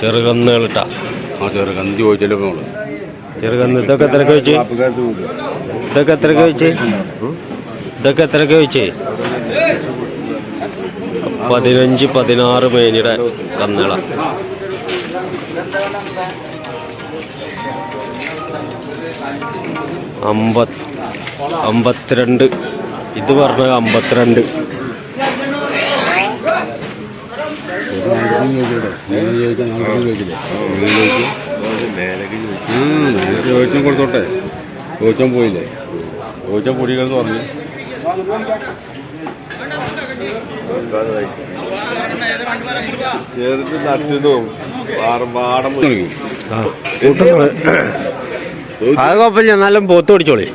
ചെറുകന്നുകളിട്ടാ. ആ ചെറുകന്ന് ചോദിച്ചല്ലോ നമ്മൾ ചെറുകന്ന് ഇതൊക്കെ എത്രക്ക് വെച്ച് ഇതൊക്കെ എത്രക്ക് വെച്ച് ഇതൊക്കെ എത്രക്ക് വെച്ച് പതിനഞ്ച് പതിനാറ് മേനിയുടെ കന്നുകള. അമ്പത് അമ്പത്തിരണ്ട്. ഇത് പറഞ്ഞ അമ്പത്തിരണ്ട്. ചോദിച്ചാൽ കൊടുത്തോട്ടെ. ചോദിച്ചാൻ പോയില്ലേ? ചോദിച്ചാൽ പൊടികൾ പറഞ്ഞു ആ. അത് കുഴപ്പമില്ല. എന്നാലും പോത്ത് പിടിച്ചോളി.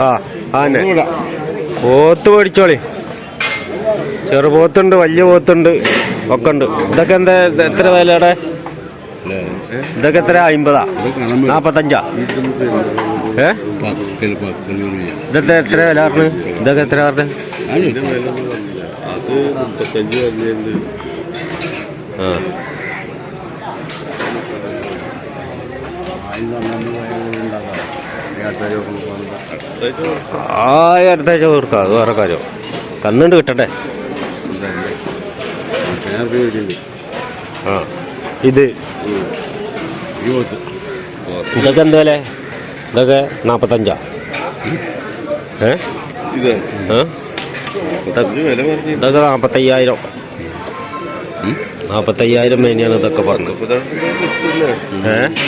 ആ ആന്നെ പോത്ത് പിടിച്ചോളി. ചെറുപോത്തുണ്ട് വലിയ പോത്തുണ്ട് ഒക്കെ ഉണ്ട് ഇതൊക്കെ എന്താ എത്ര വിലയുടെ ഇതൊക്കെ എത്ര? അമ്പതാ നാപ്പത്തഞ്ചാ? ഏ? ഇതൊക്കെ എത്ര വില പറഞ്ഞു? ഇതൊക്കെ എത്ര പറഞ്ഞു? ആ. അടുത്താഴ്ച കൊടുക്കാം. അത് വേറെ കാര്യം. കന്നുകൊണ്ട് കിട്ടട്ടെ ആ. ഇത്? ഇതൊക്കെ എന്താ വില? ഇതൊക്കെ നാൽപ്പത്തഞ്ചാ ഏ? ഇതൊക്കെ നാൽപ്പത്തയ്യായിരം നാൽപ്പത്തയ്യായിരം മേനിയാണ് ഇതൊക്കെ പറഞ്ഞത്. ഏ ആ വണ്ടി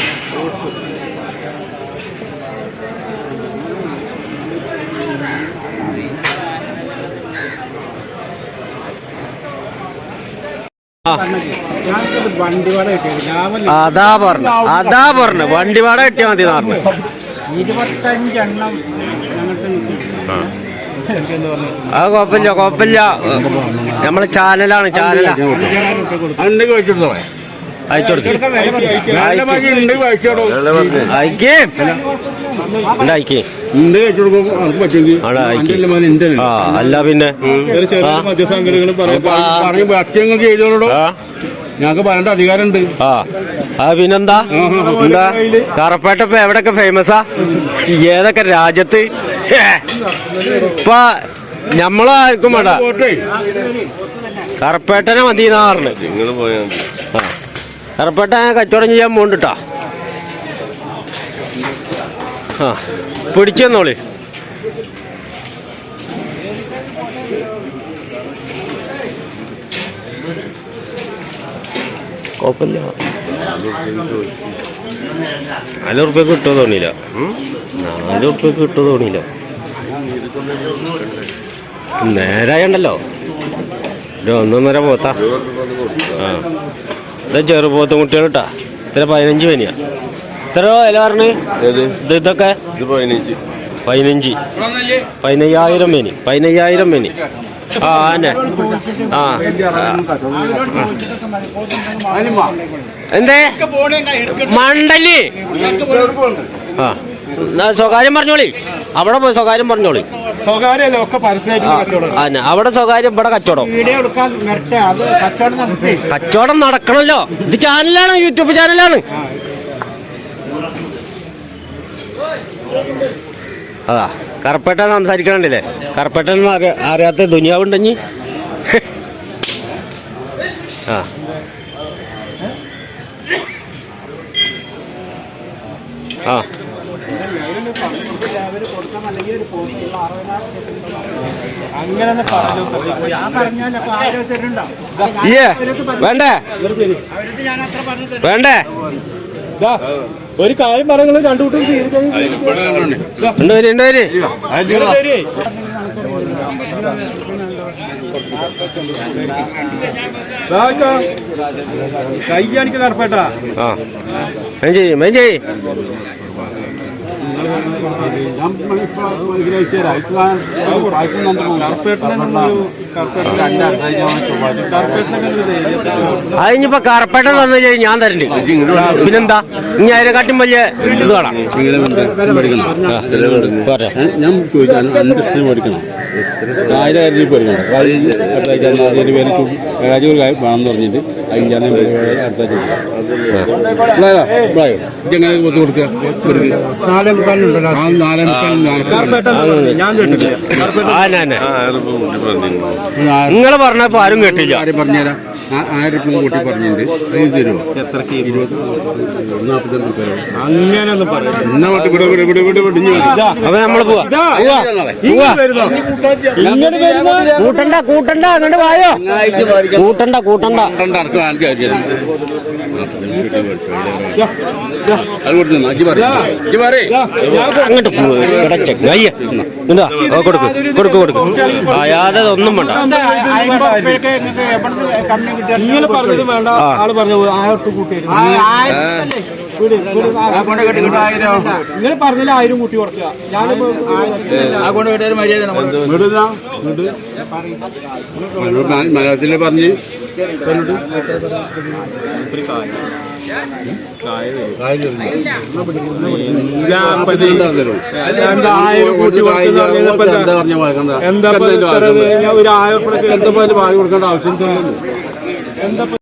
വാടക കിട്ടിയത് രാവിലെ അതാ പറഞ്ഞു. അതാ പറഞ്ഞു. വണ്ടി വാട കിട്ടിയാൽ മതി പറഞ്ഞു. ഇരുപത്തഞ്ചെണ്ണം ഞങ്ങൾക്ക് എനിക്കെന്ന് പറഞ്ഞു അത് കുഴപ്പമില്ല കുഴപ്പമില്ല. നമ്മളെ ചാനലാണ് ചാനലാണ് ഉണ്ടെങ്കിൽ വെച്ചിട്ടോ അയച്ചു കൊടുക്കും. ഉണ്ടെങ്കിൽ വെച്ചോടോ അയക്കേ. ഉണ്ട് അയക്കേ. അല്ല പിന്നെ ഞങ്ങൾക്ക് പറയേണ്ട അധികാരമുണ്ട് ആ പിന്നെന്താ എന്താ കറപ്പേട്ട ഇപ്പൊ എവിടെയൊക്കെ ഫേമസാ ഏതൊക്കെ രാജ്യത്ത് ഇപ്പൊ ഞമ്മളാർക്കും വേണ്ട പോട്ടെ കറപ്പേട്ടനെ മതി കറപ്പേട്ട കച്ചവടം ചെയ്യാൻ പോണ്ടിട്ടാ ആ പിടിച്ചു തന്നോളി കുഴപ്പമില്ല. നാല് ഉറുപ്പ്യ കിട്ടുമോ തോന്നിയില്ല? നാല് ഉറുപ്പ്യ കിട്ടുമോ തോന്നിയില്ല. നേരായുണ്ടല്ലോ. ഒരു ഒന്നൊന്നര പോത്ത. ആ. ഇത് ചെറുപോത്തും കുട്ടികളിട്ടാ ഇത്ര പതിനഞ്ച് പനിയാ. ഇത്ര വില പറഞ്ഞു? ഇത് ഇതൊക്കെ? ഇത് പതിനഞ്ച്. പതിനഞ്ച്. പതിനയ്യായിരം മേനി. പതിനയ്യായിരം മേനി. ആ ആന്നെ. ആ. എന്തേ? മണ്ടൽ ആ. എന്നാ സ്വകാര്യം പറഞ്ഞോളി. അവിടെ പോയി സ്വകാര്യം പറഞ്ഞോളി. അവിടെ സ്വകാര്യം ഇവിടെ കച്ചവടം. കച്ചവടം നടക്കണല്ലോ. ഇത് ചാനലാണ് യൂട്യൂബ് ചാനലാണ്. അതാ കറപ്പേട്ട സംസാരിക്കണണ്ടല്ലേ? കറപ്പേട്ടൻ അറിയ- അറിയാത്ത ദുനിയാവുണ്ടെങ്കി. ആ. ആ. വേണ്ടേ? വേണ്ടേ? ഒരു കാര്യം പറയുന്നത് രണ്ടു കൂട്ടം ഉണ്ട് വരി ഉണ്ട് വരി കയ്യാണിക്ക് കറപ്പേട്ട ആ. മേം ചെയ്യ് മേം ചെയ്യ് അതിനിപ്പോ കറപ്പേട്ട തന്നു കഴിഞ്ഞാൽ ഞാൻ തരണ്ട്. പിന്നെന്താ? ഇനി അതിനെക്കാട്ടും വലിയ ഇത് വേണം. ഞാൻ ചോദിച്ചാൽ അഞ്ച് ലക്ഷം മേടിക്കണം. ആയിരം കരുതി പോരുന്നുണ്ട് ജനാധിപതി പേർക്ക് രാജു ഒരു കാര്യം വേണമെന്ന് പറഞ്ഞിട്ട് അഞ്ചാം ഇതെങ്ങനെ കൊത്തു കൊടുക്കുക? നാലേ പറഞ്ഞപ്പോ ആരും കേട്ടില്ല. ആരും പറഞ്ഞുതരാം. ആയിരം രൂപ കൂട്ടി പറഞ്ഞിട്ടുണ്ട്. അത് തരുമോ എത്രക്ക് ഇരുപത് നാൽപ്പത്തഞ്ച് രൂപ അങ്ങനെ ഒന്നും പറയരുത്. എന്നാ മതി ഇവിടെ ഇവിടെ ഇവിടെ ഇവിടെ ഇവിടെ അപ്പൊ നമ്മൾ? കൂട്ടണ്ട കൂട്ടണ്ട അങ്ങോട്ട് വായോ? കൂട്ടണ്ട കൂട്ടണ്ട. അങ്ങോട്ട് കൊടുക്ക് കൊടുക്ക് കൊടുക്ക് ആ യാതൊരു ഒന്നും വേണ്ട ഇങ്ങനെ പറഞ്ഞത് വേണ്ട. ആൾ പറഞ്ഞു ആയിരത്തി കൂട്ടി ഇങ്ങനെ പറഞ്ഞാൽ ആയിരം കൂട്ടി കൊടുക്കുക ഞാനിപ്പോ മലയാളത്തിലെ പറഞ്ഞ് എന്താ ഒരു ആയിരം കൊടുക്കേണ്ട ആവശ്യം